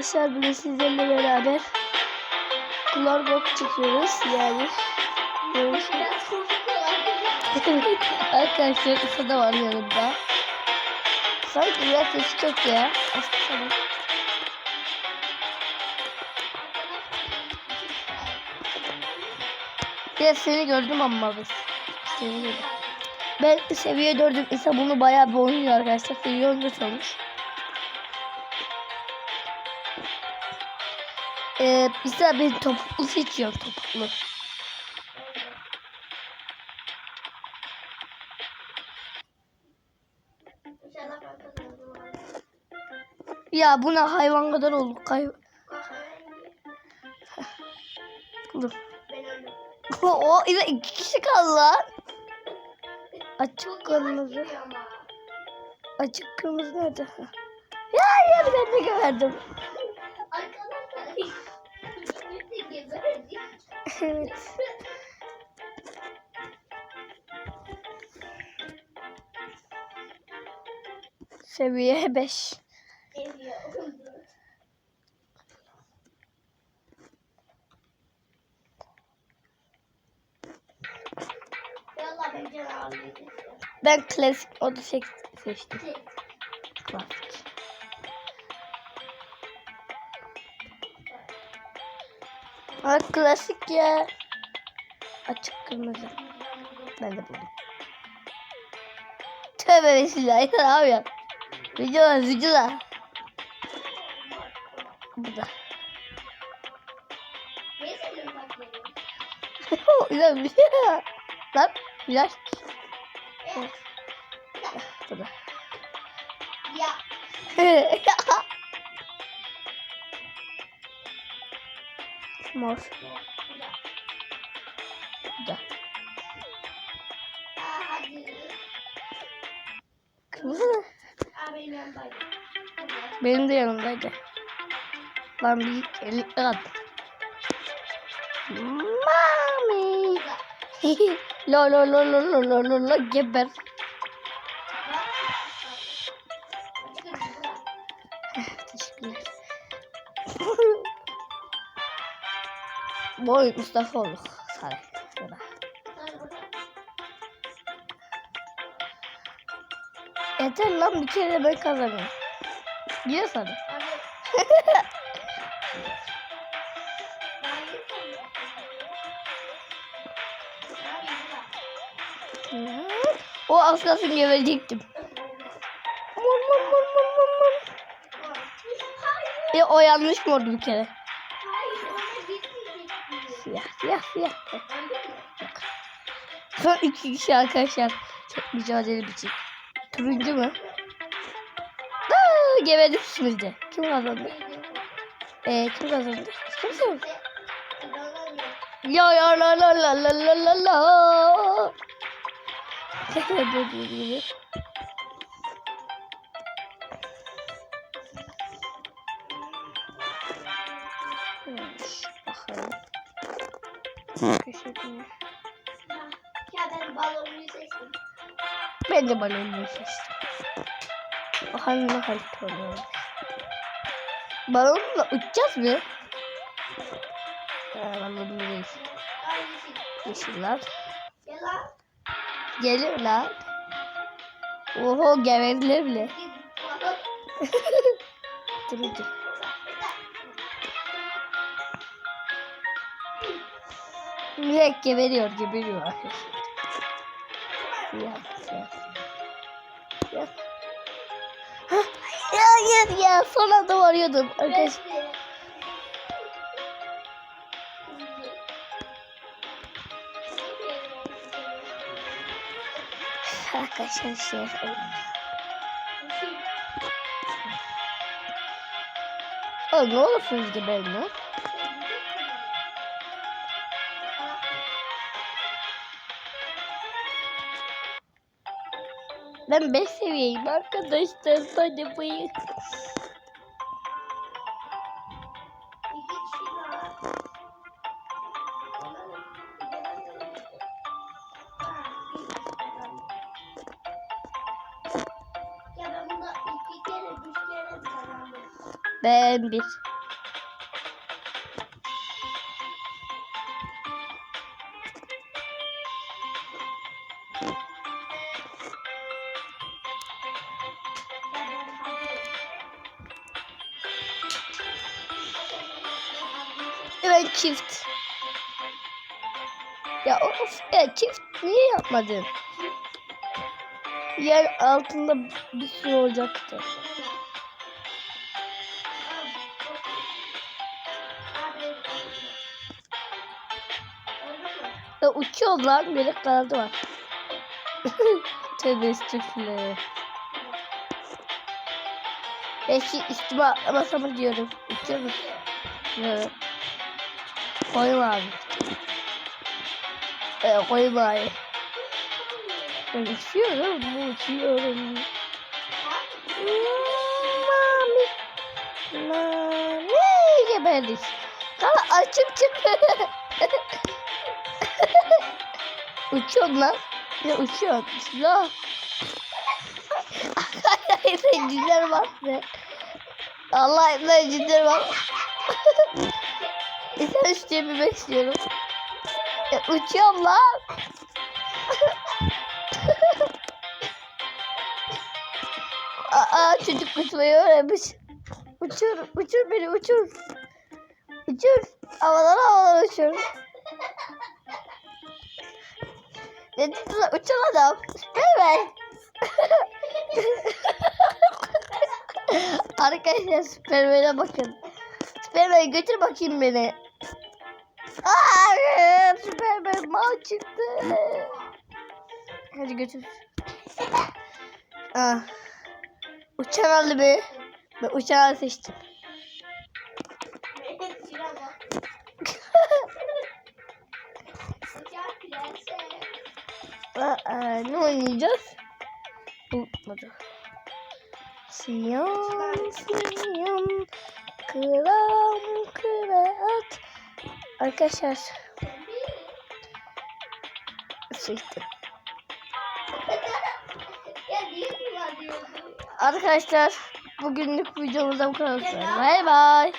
arkadaşlar bugün sizlerle beraber Glarbok çekiyoruz yani. Arkadaşlar İsa da var yanımda. Sanki biraz sesi çok ya. Aslında. Biraz seni gördüm ama biz. Seni gördüm. Ben seviye 4'üm. İsa bunu bayağı bir oynuyor arkadaşlar. Seviye 14 olmuş. Ee, İsa ben topuklu seçiyorum topuklu. Ya buna hayvan kadar olduk. Kay Dur. O ile iki kişi kaldı lan. Açık kırmızı. Açık kırmızı nerede? Ya hayır ben de gördüm. evet. Seviye 5. Ben klasik oda seçtim. Klasik. Aa, klasik ya. Açık kırmızı. Ben de buldum. Tövbe bismillah. Yeter abi ya. Video video Burada. Niye seviyorum bak beni? Güzel bir şey. Lan flash. Evet. Burada. Ya. Mor. Da. Kırmızı Benim de yanımdaydı. Lan bir ellikler attım. Mami. lo lo lo lo lo lo lo geber. Boy Mustafa olduk. Şurada. Yeter lan bir kere de ben kazanıyorum. Yine sana. O az kalsın mor. E, o yanlış mı oldu bir kere? Siyah siyah siyah. Son iki kişi arkadaşlar. Çok mücadele biçim. Turuncu mu? Aa, geberdim şimdi. Kim kazandı? Ee, kim kazandı? Kim kazandı? Ya ya la la la la la la la. Dediğim gibi. Teşekkürler. Ya ben balonunu seçtim. Ben de balonunu seçtim. Bakalım ne harita oluyor. Balonla uçacağız mı? Ha, balonla değil. Aa yeşil. Yeşiller. Gel lan. Oho geberdiler bile. Turuncu. Direkt geberiyor, geberiyor arkadaşlar. Ya, ya. Ya. Hah, Ya, ya, ya, son anda varıyordum arkadaşlar. Arkadaşlar şey Oğlum ne olursunuz geberin lan? Ben 5 seviyeyim arkadaşlar. Hadi bayık. Ben bir. Ben çift. Ya of ya çift niye yapmadın? Yer altında bir sürü olacaktı. Ya uçuyor lan böyle kanadı var. Tövbe estağfurullah. Şimdi üstüme atlamasam diyorum. Uçuyor musun? Evet. Koyma abi. Ee, koyma abi. Ben uçuyorum, uçuyorum. Mami. Mami geberdik. Kala açıp çıktı. Uçuyorsun lan. Ne uçuyorsun? Bismillah. Hayır cinler var be. Allah ben cinler var. Cebime istiyorum. Ya, uçuyorum lan. Aa çocuk uçmayı öğrenmiş. Uçur, uçur beni uçur. Uçur. Havadan havadan uçur. Ne dedi? Uçan adam. Evet. Arkadaşlar Superman'e bakın. Superman götür bakayım beni. Mal çıktı. Hadi götür. Ah. Uçan aldı be. Ben uçağı seçtim. Aa, ne oynayacağız? Unutmadım. Siyam siyam kıram kıraat. Arkadaşlar kullanıyorsun? Arkadaşlar bugünlük videomuzda bu kadar. Bay bay.